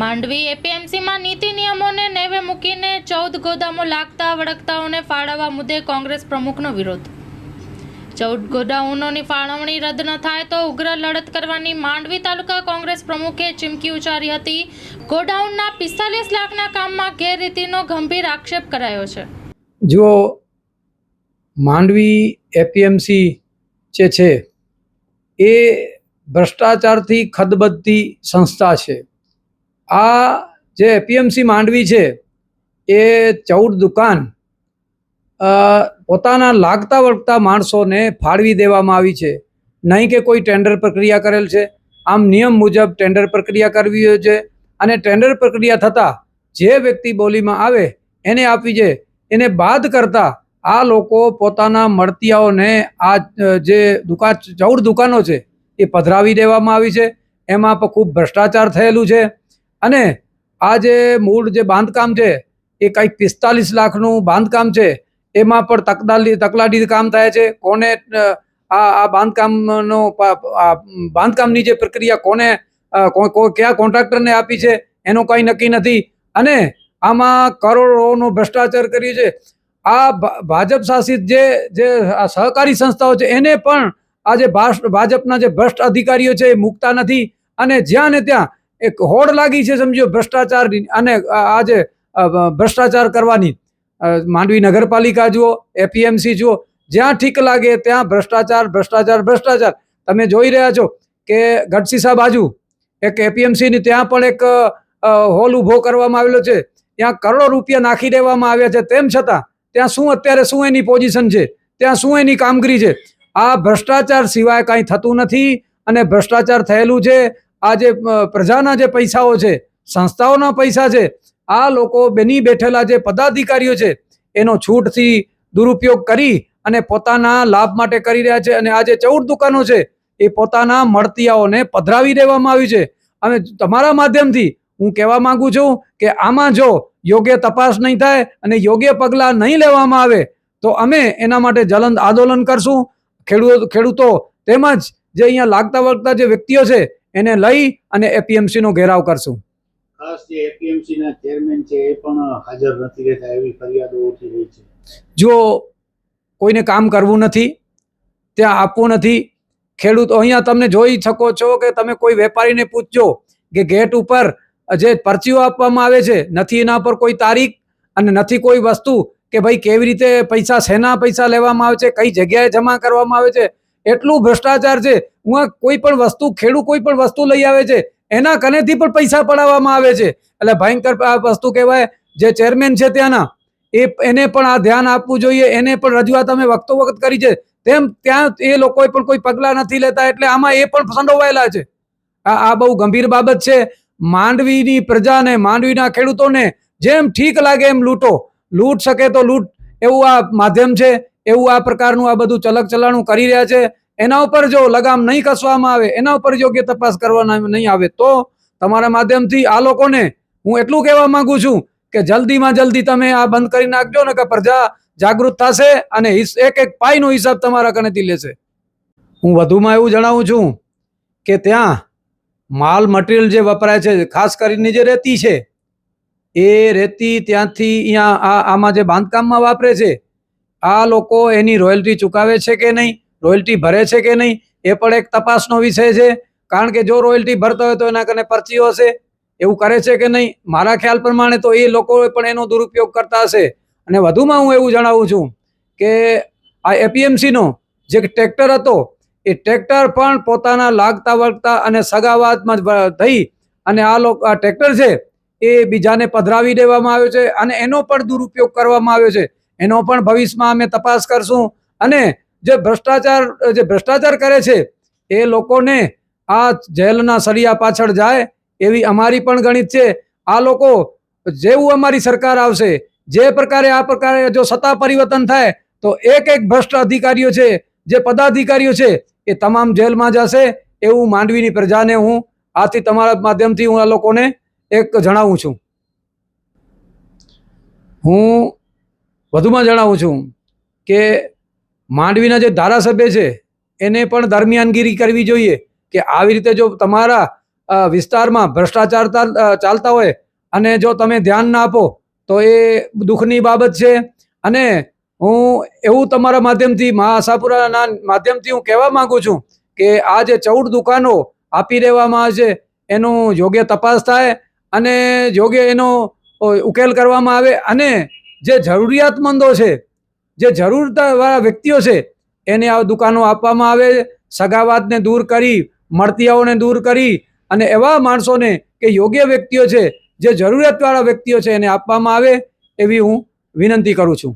માંડવી એપીએમસીમાં નીતિ નિયમોને નેવે મૂકીને ચૌદ ગોદામો લાગતા વળગતાઓને ફાળવવા મુદ્દે કોંગ્રેસ પ્રમુખનો વિરોધ. ચૌદ ગોડાઉનોની ફાળવણી રદ ન થાય તો ઉગ્ર લડત કરવાની માંડવી તાલુકા કોંગ્રેસ પ્રમુખે ચીમકી ઉચ્ચારી હતી, ગોડાઉનના પિસ્તાલીસ લાખના કામમાં ગેરરીતિનો ગંભીર આક્ષેપ કરાયો છે. જો માંડવી એપીએમસી જે છે, એ ભ્રષ્ટાચારથી ખદબદતી સંસ્થા છે. આ જે એપીએમસી માંડવી છે, એ ચૌદ દુકાન પોતાના લાગતા વળગતા માણસોને ફાળવી દેવામાં આવી છે. નહીં કે કોઈ ટેન્ડર પ્રક્રિયા કરેલ છે. આમ નિયમ મુજબ ટેન્ડર પ્રક્રિયા કરવી હોય છે. અને ટેન્ડર પ્રક્રિયા થતાં જે વ્યક્તિ બોલીમાં આવે, એને આપવી છે. એને બાદ કરતાં આ લોકો પોતાના મળતિયાઓને આ જે દુકાન, ચૌદ દુકાનો છે, એ પધરાવી દેવામાં આવી છે. એમાં ખૂબ ભ્રષ્ટાચાર થયેલું છે. અને આ જે મૂળ જે બાંધકામ છે, એ કંઈક પિસ્તાલીસ લાખનું બાંધકામ છે, એમાં પણ તકદાલી તકલાડી કામ થાય છે. કોને આ આ બાંધકામનો બાંધકામની જે પ્રક્રિયા કોને કયા કોન્ટ્રાક્ટરને આપી છે, એનું કંઈ નક્કી નથી. અને આમાં કરોડોનો ભ્રષ્ટાચાર કર્યો છે. આ ભાજપ શાસિત જે જે સહકારી સંસ્થાઓ છે, એને પણ આ જે ભાસ- ભાજપના જે ભ્રષ્ટ અધિકારીઓ છે, એ મૂકતા નથી. અને જ્યાં ને ત્યાં એક હોડ લાગી છે સમજો ભ્રષ્ટાચારની અને આ આ જે અ, ભ્રષ્ટાચાર કરવાની. માંડવી નગરપાલિકા જુઓ એપીએમસી જુઓ જ્યાં ઠીક લાગે ત્યાં ભ્રષ્ટાચાર ભ્રષ્ટાચાર ભ્રષ્ટાચાર. તમે જોઈ રહ્યા છો કે ગઢસીસા બાજુ એક એપીએમસીની ત્યાં પણ એક હોલ ઊભો કરવામાં આવેલો છે. ત્યાં કરોડો રૂપિયા નાખી દેવામાં આવ્યા છે. તેમ છતાં ત્યાં શું અત્યારે શું એની પોઝિશન છે? ત્યાં શું એની કામગીરી છે? આ ભ્રષ્ટાચાર સિવાય કાંઈ થતું નથી અને ભ્રષ્ટાચાર થયેલું છે આ જે પ્રજાના જે પૈસાઓ છે, સંસ્થાઓના પૈસા છે, આ લોકો બેની બેઠેલા જે પદાધિકારીઓ છે, એનો છૂટથી દુરુપયોગ કરી અને પોતાના લાભ માટે કરી રહ્યા છે અને આ જે ચૌદ દુકાનો છે, એ પોતાના મળતિયાઓને પધરાવી દેવામાં આવી છે. અને તમારા માધ્યમથી હું કહેવા માંગુ છું કે આમાં જો યોગ્ય તપાસ નહીં થાય અને યોગ્ય પગલાં નહીં લેવામાં આવે, તો અમે એના માટે જલંદ આંદોલન કરશું. ખેડૂતો ખેડૂતો તેમજ જે અહીંયા લાગતા વળગતા જે વ્યક્તિઓ છે એને લઈ અને એપીએમસીનો ઘેરાવ કરશું. ખાસ જે એપીએમસી ચેરમેન છે એ પણ હાજર નથી રહેતા એવી ફરિયાદો ઉઠી રહી છે. જો કોઈને કામ કરવું નથી ત્યાં આપવું નથી ખેડૂતો અહીંયા તમે જોઈ શકો છો કે તમે કોઈ વેપારીને પૂછજો કે ગેટ ઉપર જે પરચીઓ આપવામાં આવે છે નથી એના પર કોઈ તારીખ અને નથી કોઈ વસ્તુ કે ભાઈ કેવી રીતે પૈસા શેના પૈસા લેવામાં આવે છે કઈ જગ્યાએ જમા કરવામાં આવે છે એટલું ભ્રષ્ટાચાર છે. હું કોઈ પણ વસ્તુ, ખેડૂત કોઈ પણ વસ્તુ લઈ આવે છે, એના કનેથી પણ પૈસા પડાવવામાં આવે છે. એટલે ભયંકર આ વસ્તુ કહેવાય, જે ચેરમેન છે ત્યાંના, એ એને પણ આ ધ્યાન આપવું જોઈએ, એને પણ રજૂઆત અમે વખતો વખત કરી છે. તેમ ત્યાં એ લોકોએ પણ કોઈ પગલાં નથી લેતા, એટલે આમાં એ પણ સંડોવાયેલા છે. આ આ બહુ ગંભીર બાબત છે. માંડવીની પ્રજાને, માંડવીના ખેડૂતોને જેમ ઠીક લાગે એમ લૂંટો. લૂંટ શકે તો લૂંટ એવું આ માધ્યમ છે. એવું આ પ્રકારનું આ બધું ચલક ચલાણું કરી રહ્યા છે. એના ઉપર જો લગામ નહીં કસવામાં આવે, એના ઉપર યોગ્ય તપાસ કરવામાં નહીં આવે, તો તમારા માધ્યમથી આ લોકોને હું એટલું કહેવા માંગુ છું કે જલ્દીમાં જલ્દી તમે આ બંધ કરી નાખજો ને કે પ્રજા જાગૃત થશે અને એક એક પાઈનો હિસાબ તમારા કનેથી લેશે. હું વધુમાં એવું જણાવું છું કે ત્યાં માલ મટીરિયલ જે વપરાય છે, ખાસ કરીને જે રેતી છે, એ રેતી ત્યાંથી અહીંયા આમાં જે બાંધકામમાં વાપરે છે આ લોકો એની રોયલ્ટી ચૂકાવે છે કે નહીં? રોયલ્ટી ભરે છે કે નહીં? એ પણ એક તપાસનો વિષય છે. કારણ કે જો રોયલ્ટી ભરતા હોય તો એના કને પરચીઓ હશે? એવું કરે છે કે નહીં? મારા ખ્યાલ પ્રમાણે તો એ લોકો પણ એનો દુરુપયોગ કરતા હશે. અને વધુમાં હું એવું જણાવું છું કે આ એપીએમસીનો જે ટ્રેક્ટર હતો, એ ટ્રેક્ટર પણ પોતાના લાગતા વળગતા અને સગાવાતમાં થઈ અને આ લોકો, આ ટ્રેક્ટર છે એ બીજાને પધરાવી દેવામાં આવ્યો છે અને એનો પણ દુરુપયોગ કરવામાં આવ્યો છે. એનો પણ ભવિષ્યમાં અમે તપાસ કરશું. અને જે ભ્રષ્ટાચાર જે ભ્રષ્ટાચાર કરે છે, એ લોકોને આ જેલના સળિયા પાછળ જાય એવી અમારી પણ ગણિત છે. આ લોકો જેવું અમારી સરકાર આવશે, જે પ્રકારે, આ પ્રકારે જો સત્તા પરિવર્તન થાય, તો એક એક ભ્રષ્ટ અધિકારીઓ છે, જે પદાધિકારીઓ છે, એ તમામ જેલમાં જશે એવું માંડવીની પ્રજાને હું આથી તમારા માધ્યમથી હું આ લોકોને એક જણાવું છું. હું વધુમાં જણાવું છું કે માંડવીના જે ધારાસભ્ય છે, એને પણ દરમિયાનગીરી કરવી જોઈએ કે આવી રીતે જો તમારા વિસ્તારમાં ભ્રષ્ટાચાર ચાલ- ચાલતા હોય અને જો તમે ધ્યાન ના આપો, તો એ દુઃખની બાબત છે. અને હું એવું તમારા માધ્યમથી મહા આશાપુરાના માધ્યમથી હું કહેવા માગું છું કે આ જે ચૌદ દુકાનો આપી દેવામાં આવે છે એનું યોગ્ય તપાસ થાય અને યોગ્ય એનો ઉકેલ કરવામાં આવે અને જે જરૂરિયાતમંદો છે, જે જરૂરતાવાળા વ્યક્તિઓ છે, એને આ દુકાનો આપવામાં આવે, સગાવાતને દૂર કરી, મળતિયાઓને દૂર કરી અને એવા માણસોને કે યોગ્ય વ્યક્તિઓ છે, જે જરૂરિયાતવાળા વ્યક્તિઓ છે, એને આપવામાં આવે, એવી હું વિનંતી કરું છું.